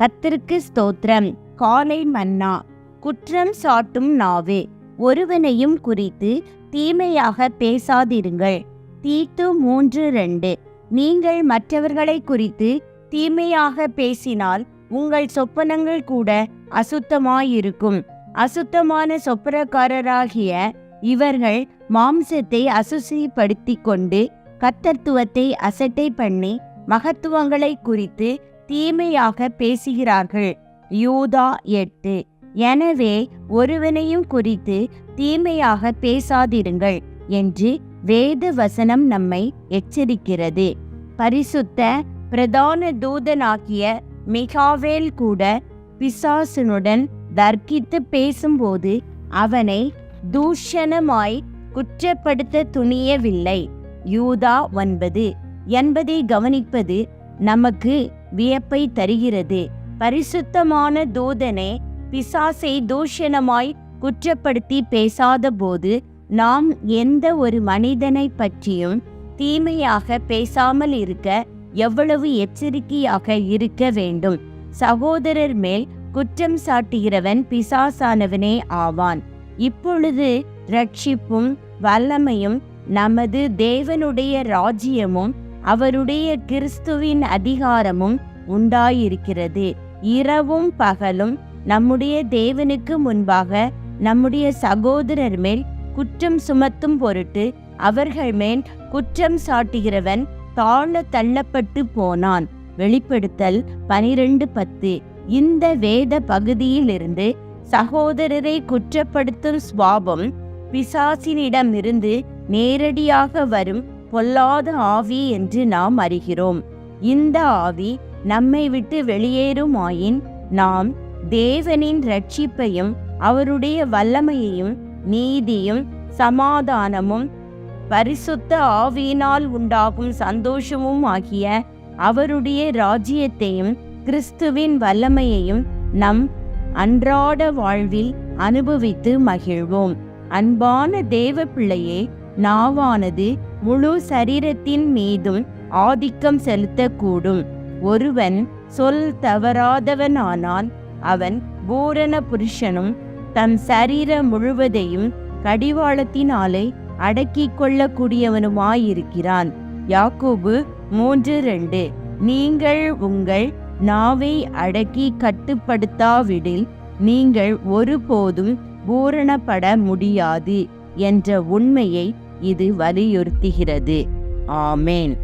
கத்திற்கு ஸ்தோத்திரம். காலை மன்னா. குற்றம் சாட்டும் நாவே. ஒருவனையும் குறித்து தீமையாக பேசாதிருங்கள். தீத்து மூன்று ரெண்டு. நீங்கள் மற்றவர்களை குறித்து தீமையாக பேசினால் உங்கள் சொப்பனங்கள் கூட அசுத்தமாயிருக்கும். அசுத்தமான சொப்பனக்காரராகிய இவர்கள் மாம்சத்தை அசுசிப்படுத்தி கொண்டு கத்தத்துவத்தை அசட்டை பண்ணி மகத்துவங்களை குறித்து தீமையாக பேசுகிறார்கள். யூதா எட்டு. எனவே ஒருவனையும் குறித்து தீமையாக பேசாதிருங்கள் என்று வேத வசனம் நம்மை எச்சரிக்கிறது. பரிசுத்த பிரதான தூதனாகிய மிகாவேல் கூட பிசாசனுடன் தர்க்கித்து பேசும்போது அவனை தூஷணமாய் குற்றப்படுத்த துணியவில்லை. யூதா ஒன்பது. என்பதை கவனிப்பது நமக்கு வியப்பை தருகிறது. பரிசுத்தமான தூதனே பிசாசை தூஷணமாய் குற்றப்படுத்தி பேசாதபோது நாம் எந்த ஒரு மனிதனை பற்றியும் தீமையாக பேசாமல் இருக்க எவ்வளவு எச்சரிக்கையாக இருக்க வேண்டும். சகோதரர் மேல் குற்றம் சாட்டுகிறவன் பிசாசானவனே ஆவான். இப்பொழுது ரட்சிப்பும் வல்லமையும் நமது தேவனுடைய ராஜ்யமும் அவருடைய கிறிஸ்துவின் அதிகாரமும் உண்டாயிருக்கிறது. இரவும் பகலும் நம்முடைய தேவனுக்கு முன்பாக நம்முடைய சகோதரர் மேல் குற்றம் சுமத்தும் பொருட்டு அவர்கள் மேல் குற்றம் சாட்டுகிறவன் தாழ தள்ளப்பட்டு போனான். வெளிப்படுத்தல் பனிரெண்டு பத்து. இந்த வேத பகுதியிலிருந்து சகோதரரை குற்றப்படுத்தும் சுவாபம் பிசாசினிடமிருந்து நேரடியாக வரும் பொல்லாத ஆவி என்று நாம் அறிகிறோம். இந்த ஆவி நம்மை விட்டு வெளியேறுமாயின் நாம் தேவனின் ரட்சிப்பையும் அவருடைய வல்லமையையும் நீதியும் சமாதானமும் பரிசுத்த ஆவியினால் உண்டாகும் சந்தோஷமும் ஆகிய அவருடைய ராஜ்யத்தையும் கிறிஸ்துவின் வல்லமையையும் நம் அன்றாட வாழ்வில் அனுபவித்து மகிழ்வோம். அன்பான தேவ பிள்ளையே நாவானது முழு சரீரத்தின் மீதும் ஆதிக்கம் செலுத்தக்கூடும். ஒருவன் சொல் தவறாதவனானால் அவன் பூரண புருஷனும் தன் சரீரம் முழுவதையும் கடிவாளத்தினாலே அடக்கிக் கொள்ளக்கூடியவனுமாயிருக்கிறான். யாக்கோபு மூன்று ரெண்டு. நீங்கள் உங்கள் நாவை அடக்கி கட்டுப்படுத்தாவிடில் நீங்கள் ஒருபோதும் பூரணப்பட முடியாது என்ற உண்மையை இது வலியுறுத்துகிறது. ஆமேன்.